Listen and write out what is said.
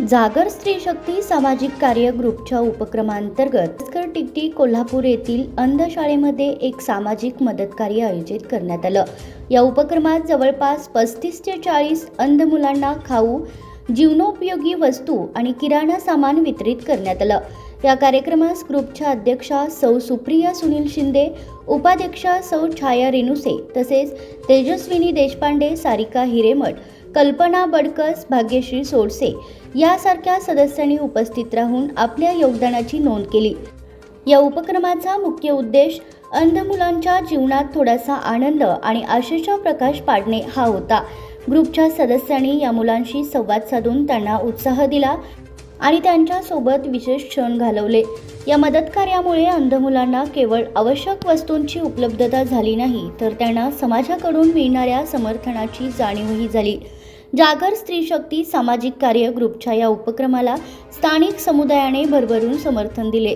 जागर स्त्री शक्ती सामाजिक कार्य ग्रुपच्या उपक्रमांतर्गत टिकटी कोल्हापूर येथील अंध शाळेमध्ये एक सामाजिक मदत कार्य आयोजित करण्यात आलं. या उपक्रमात जवळपास पस्तीस ते चाळीस अंध मुलांना खाऊ जीवनोपयोगी वस्तू आणि किराणा सामान वितरित करण्यात आलं. या कार्यक्रमास ग्रुपच्या अध्यक्षा सौ सुप्रिया सुनील शिंदे उपाध्यक्षा सौ छाया रेणुसे तसेच तेजस्विनी देशपांडे सारिका हिरेमठ कल्पना बडकस भाग्यश्री सोडसे यासारख्या सदस्यांनी उपस्थित राहून आपल्या योगदानाची नोंद केली. या उपक्रमाचा मुख्य उद्देश अंध मुलांच्या जीवनात थोडासा आनंद आणि आशेचा प्रकाश पाडणे हा होता. ग्रुपच्या सदस्यांनी या मुलांशी संवाद साधून त्यांना उत्साह दिला आणि त्यांच्यासोबत विशेष क्षण घालवले. या मदत कार्यामुळे अंध मुलांना केवळ आवश्यक वस्तूंची उपलब्धता झाली नाही तर त्यांना समाजाकडून मिळणाऱ्या समर्थनाची जाणीवही झाली. जागर स्त्री शक्ती सामाजिक कार्य ग्रुपच्या या उपक्रमाला स्थानिक समुदायाने भरभरून समर्थन दिले.